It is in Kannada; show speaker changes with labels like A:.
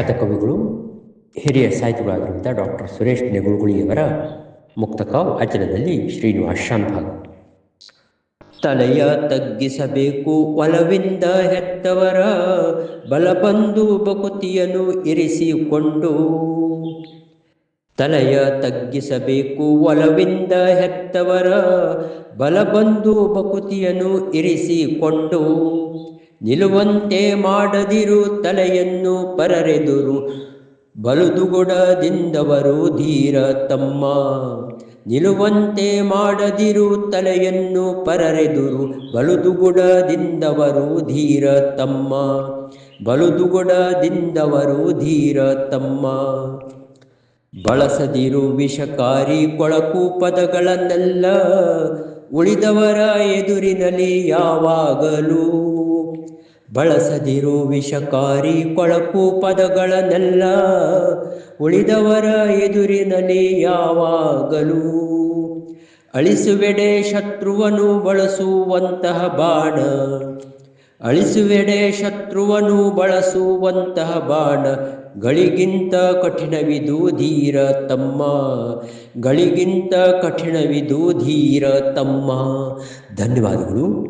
A: ಖ್ಯಾತ ಕವಿಗಳು, ಹಿರಿಯ ಸಾಹಿತಿಗಳಾಗಿರುವಂಥ ಡಾಕ್ಟರ್ ಸುರೇಶ್ ನೆಗುಳ್ಗುಳಿಯವರ ಮುಕ್ತಕ ವಾಚನದಲ್ಲಿ ಶ್ರೀನಿವಾಸ್ ಶಾಂತಭಾಗ ತಲೆಯ ತಗ್ಗಿಸಬೇಕು ಒಲವಿಂದ ಹೆತ್ತವರ ಬಲಬಂದು ಬಕುತಿಯನ್ನು ಇರಿಸಿಕೊಂಡು. ತಲೆಯ ತಗ್ಗಿಸಬೇಕು ಒಲವಿಂದ ಹೆತ್ತವರ ಬಲಬಂದು ಬಕುತಿಯನ್ನು ಇರಿಸಿಕೊಂಡು. ನಿಲ್ಲುವಂತೆ ಮಾಡದಿರು ತಲೆಯನ್ನು ಪರರೆದುರು. ಬಲುದುಗುಡದಿಂದವರು ಧೀರ ತಮ್ಮ. ನಿಲ್ಲುವಂತೆ ಮಾಡದಿರು ತಲೆಯನ್ನು ಪರರೆದುರು. ಬಲುದುಗುಡದಿಂದವರು ಧೀರ ತಮ್ಮ. ಬಲುದುಗುಡದಿಂದವರು ಧೀರ ತಮ್ಮ. ಬಳಸದಿರು ವಿಷಕಾರಿ ಕೊಳಕು ಪದಗಳನ್ನೆಲ್ಲ ಉಳಿದವರ ಎದುರಿನಲ್ಲಿ ಯಾವಾಗಲೂ ಬಳಸದಿರು ವಿಷಕಾರಿ ಕೊಳಕು ಪದಗಳನ್ನೆಲ್ಲ ಉಳಿದವರ ಎದುರಿನಲ್ಲಿ ಯಾವಾಗಲೂ ಅಳಿಸುವೆಡೆ ಶತ್ರುವನು ಬಳಸುವಂತಹ ಬಾಣ. ಅಳಿಸುವೆಡೆ ಶತ್ರುವನು ಬಳಸುವಂತಹ ಬಾಣ. ಗಳಿಗಿಂತ ಕಠಿಣವಿದು ಧೀರ ತಮ್ಮ. ಗಳಿಗಿಂತ ಕಠಿಣವಿದು ಧೀರ ತಮ್ಮ. ಧನ್ಯವಾದಗಳು.